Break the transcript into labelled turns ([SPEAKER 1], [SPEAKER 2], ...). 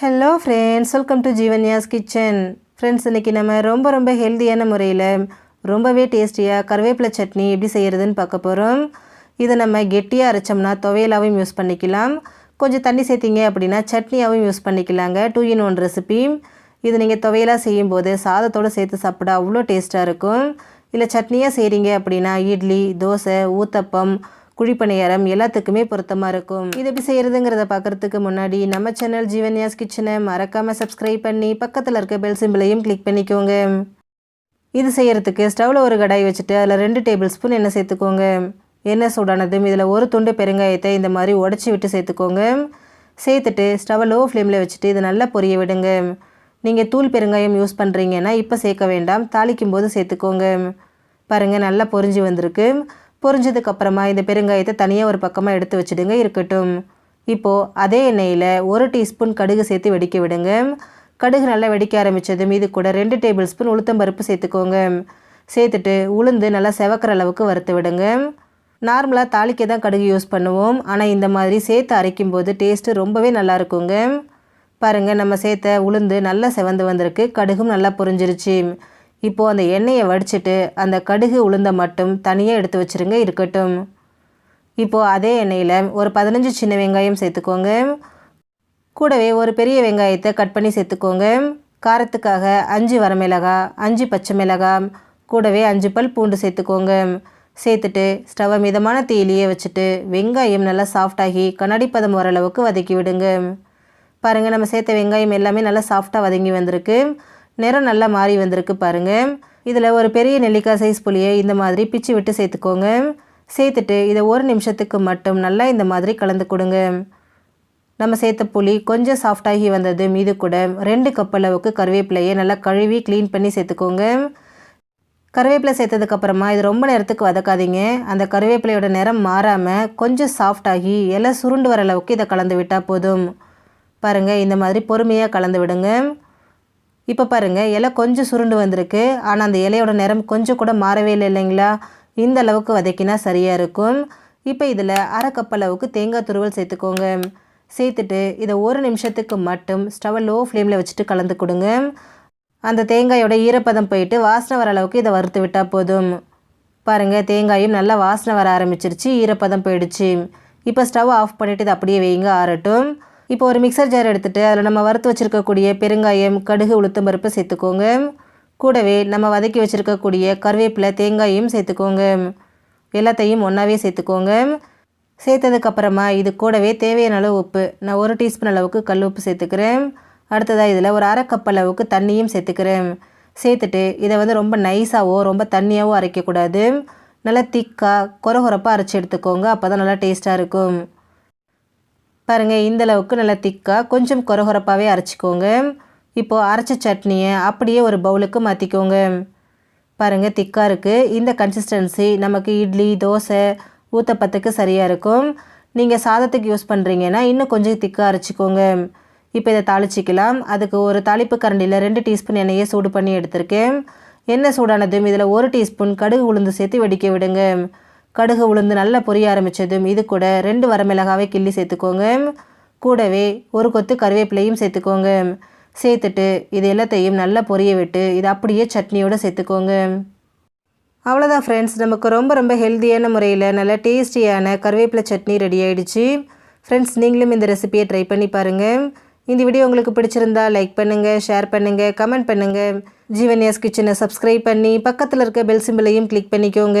[SPEAKER 1] Hello friends welcome to Jeevanya's kitchen friends இன்றைக்கி நம்ம ரொம்ப ரொம்ப ஹெல்த்தியான முறையில் ரொம்பவே டேஸ்டியாக கருவேப்பிலை சட்னி எப்படி செய்கிறதுன்னு பார்க்க போகிறோம் இதை நம்ம கெட்டியாக அரைச்சோம்னா துவையலாகவும் யூஸ் பண்ணிக்கலாம். கொஞ்சம் தண்ணி சேர்த்திங்க அப்படின்னா சட்னியாகவும் யூஸ் பண்ணிக்கலாங்க. டூ இன் ஒன் ரெசிபி இது நீங்கள் துவையலாக செய்யும்போது சாதத்தோடு சேர்த்து சாப்பிட அவ்வளோ டேஸ்ட்டாக இருக்கும். இல்லை சட்னியாக செய்கிறீங்க அப்படின்னா இட்லி தோசை ஊத்தப்பம் குழிப்பணியாரம் எல்லாத்துக்குமே பொருத்தமாக இருக்கும். இது எப்படி செய்கிறதுங்கிறத பார்க்குறதுக்கு முன்னாடி நம்ம சேனல் ஜீவன்யாஸ் கிச்சனை மறக்காமல் சப்ஸ்கிரைப் பண்ணி பக்கத்தில் இருக்க பெல் சிம்பிளையும் கிளிக் பண்ணிக்கோங்க. இது செய்கிறதுக்கு ஸ்டவ்வில் ஒரு கடாய் வச்சுட்டு அதில் ரெண்டு டேபிள் ஸ்பூன் எண்ணெய் சேர்த்துக்கோங்க. எண்ணெய் சூடானதும் இதில் ஒரு துண்டு பெருங்காயத்தை இந்த மாதிரி உடச்சி விட்டு சேர்த்துக்கோங்க. சேர்த்துட்டு ஸ்டவ்வை லோ ஃப்ளேமில் வச்சுட்டு இதை நல்லா பொரிய விடுங்க. நீங்கள் தூள் பெருங்காயம் யூஸ் பண்ணுறீங்கன்னா இப்போ சேர்க்க வேண்டாம். தாளிக்கும் போது சேர்த்துக்கோங்க. பாருங்கள் நல்லா பொரிஞ்சு வந்திருக்கு. பொரிஞ்சதுக்கப்புறமா இந்த பெருங்காயத்தை தனியாக ஒரு பக்கமாக எடுத்து வச்சுடுங்க இருக்கட்டும். இப்போது அதே எண்ணெயில் ஒரு டீஸ்பூன் கடுகு சேர்த்து வெடிக்க விடுங்க. கடுகு நல்லா வெடிக்க ஆரம்பித்ததும் இது கூட ரெண்டு டேபிள் ஸ்பூன் உளுத்தம்பருப்பு சேர்த்துக்கோங்க. சேர்த்துட்டு உளுந்து நல்லா செவக்கிற அளவுக்கு வறுத்து விடுங்க. நார்மலாக தாளிக்க தான் கடுகு யூஸ் பண்ணுவோம். ஆனால் இந்த மாதிரி சேர்த்து அரைக்கும் போது டேஸ்ட்டு ரொம்பவே நல்லா இருக்குங்க. பாருங்கள் நம்ம சேர்த்த உளுந்து நல்லா செவந்து வந்திருக்கு. கடுகும் நல்லா புரிஞ்சிருச்சு. இப்போது அந்த எண்ணெயை வடிச்சிட்டு அந்த கடுகு உளுந்த மட்டும் தனியாக எடுத்து வச்சுருங்க இருக்கட்டும். இப்போது அதே எண்ணெயில் ஒரு பதினஞ்சு சின்ன வெங்காயம் சேர்த்துக்கோங்க. கூடவே ஒரு பெரிய வெங்காயத்தை கட் பண்ணி சேர்த்துக்கோங்க. காரத்துக்காக அஞ்சு வரமிளகா அஞ்சு பச்சை மிளகாய் கூடவே அஞ்சு பல் பூண்டு சேர்த்துக்கோங்க. சேர்த்துட்டு ஸ்டவ்வை மிதமான தீயிலேயே வச்சுட்டு வெங்காயம் நல்லா சாஃப்டாகி கண்ணாடி பதம் ஓரளவுக்கு வதக்கி விடுங்க. பாருங்கள் நம்ம சேர்த்த வெங்காயம் எல்லாமே நல்லா சாஃப்டாக வதங்கி வந்திருக்கு. நிறம் நல்லா மாறி வந்திருக்கு பாருங்கள் இதில் ஒரு பெரிய நெல்லிக்காய் சைஸ் புளியை இந்த மாதிரி பிச்சு விட்டு சேர்த்துக்கோங்க. சேர்த்துட்டு இதை ஒரு நிமிஷத்துக்கு மட்டும் நல்லா இந்த மாதிரி கலந்து கொடுங்க. நம்ம சேர்த்த புளி கொஞ்சம் சாஃப்டாகி வந்தது மீது கூட ரெண்டு கப் அளவுக்கு கருவேப்பிலையை நல்லா கழுவி க்ளீன் பண்ணி சேர்த்துக்கோங்க. கருவேப்பிலை சேர்த்ததுக்கப்புறமா இது ரொம்ப நேரத்துக்கு வதக்காதீங்க. அந்த கருவேப்பிலையோட நிறம் மாறாமல் கொஞ்சம் சாஃப்டாகி இலை சுருண்டு வர அளவுக்கு இதை கலந்து விட்டால் போதும். பாருங்கள் இந்த மாதிரி பொறுமையாக கலந்து விடுங்க. இப்போ பாருங்கள் இலை கொஞ்சம் சுருண்டு வந்திருக்கு. ஆனால் அந்த இலையோட நிறம் கொஞ்சம் கூட மாறவே இல்லை இல்லைங்களா? இந்த அளவுக்கு வதக்கினா சரியாக இருக்கும். இப்போ இதில் அரை கப் அளவுக்கு தேங்காய் துருவல் சேர்த்துக்கோங்க. சேர்த்துட்டு இதை ஒரு நிமிஷத்துக்கு மட்டும் ஸ்டவ் லோ ஃப்ளேமில் வச்சுட்டு கலந்து கொடுங்க. அந்த தேங்காயோட ஈரப்பதம் போயிட்டு வாசனை வர அளவுக்கு இதை வறுத்து விட்டால் போதும். பாருங்கள் தேங்காயும் நல்லா வாசனை வர ஆரம்பிச்சிருச்சு ஈரப்பதம் போயிடுச்சு. இப்போ ஸ்டவ் ஆஃப் பண்ணிவிட்டு இதை அப்படியே வைங்க ஆறட்டும். இப்போ ஒரு மிக்சர் ஜார் எடுத்துகிட்டு அதில் நம்ம வறுத்து வச்சுருக்கக்கூடிய பெருங்காயம் கடுகு உளுத்தம் பருப்பு சேர்த்துக்கோங்க. கூடவே நம்ம வதக்கி வச்சுருக்கக்கூடிய கருவேப்பிலை தேங்காயும் சேர்த்துக்கோங்க. எல்லாத்தையும் ஒன்றாவே சேர்த்துக்கோங்க. சேர்த்ததுக்கப்புறமா இது கூடவே தேவையான அளவு உப்பு. நான் ஒரு டீஸ்பூன் அளவுக்கு கல் உப்பு சேர்த்துக்கிறேன். அடுத்ததாக இதில் ஒரு அரை கப் அளவுக்கு தண்ணியும் சேர்த்துக்கிறேன். சேர்த்துட்டு இதை வந்து ரொம்ப நைஸாகவோ ரொம்ப தண்ணியாகவோ அரைக்கக்கூடாது. நல்லா திக்காக குறகுறப்பாக அரைச்சி எடுத்துக்கோங்க. அப்போ தான் நல்லா டேஸ்ட்டாக இருக்கும். பாருங்கள் இந்த அளவுக்கு நல்லா திக்காக கொஞ்சம் குறகுறப்பாகவே அரைச்சிக்கோங்க. இப்போது அரைச்ச சட்னியை அப்படியே ஒரு பவுலுக்கு மாற்றிக்கோங்க பாருங்கள் திக்காக இருக்குது இந்த கன்சிஸ்டன்சி நமக்கு இட்லி தோசை ஊத்தப்பத்துக்கு சரியாக இருக்கும். நீங்கள் சாதத்துக்கு யூஸ் பண்ணுறீங்கன்னா இன்னும் கொஞ்சம் திக்காக அரைச்சிக்கோங்க. இப்போ இதை தாளிச்சிக்கலாம். அதுக்கு ஒரு தாளிப்பு கரண்டியில் ரெண்டு டீஸ்பூன் எண்ணெயை சூடு பண்ணி எடுத்திருக்கேன். எண்ணெய் சூடானதும் இதில் ஒரு டீஸ்பூன் கடுகு உளுந்து சேர்த்து வெடிக்க விடுங்க. கடுகு உளுந்து நல்லா பொரிய ஆரம்பித்ததும் இது கூட ரெண்டு வரமிளகாவை கிள்ளி சேர்த்துக்கோங்க. கூடவே ஒரு கொத்து கருவேப்பிலையும் சேர்த்துக்கோங்க. சேர்த்துட்டு இது எல்லாத்தையும் நல்லா பொரிய விட்டு இது அப்படியே சட்னியோடு சேர்த்துக்கோங்க. அவ்வளோதான் ஃப்ரெண்ட்ஸ் நமக்கு ரொம்ப ரொம்ப ஹெல்த்தியான முறையில் நல்ல டேஸ்டியான கருவேப்பிலை சட்னி ரெடி ஆகிடுச்சு ஃப்ரெண்ட்ஸ் நீங்களும் இந்த ரெசிபியை ட்ரை பண்ணி பாருங்கள் இந்த வீடியோ உங்களுக்கு பிடிச்சிருந்தா லைக் பண்ணுங்கள் ஷேர் பண்ணுங்கள் கமெண்ட் பண்ணுங்கள் ஜீவன்யாஸ் கிச்சனை சப்ஸ்கிரைப் பண்ணி பக்கத்தில் இருக்க பெல் சிம்பிளையும் கிளிக் பண்ணிக்கோங்க.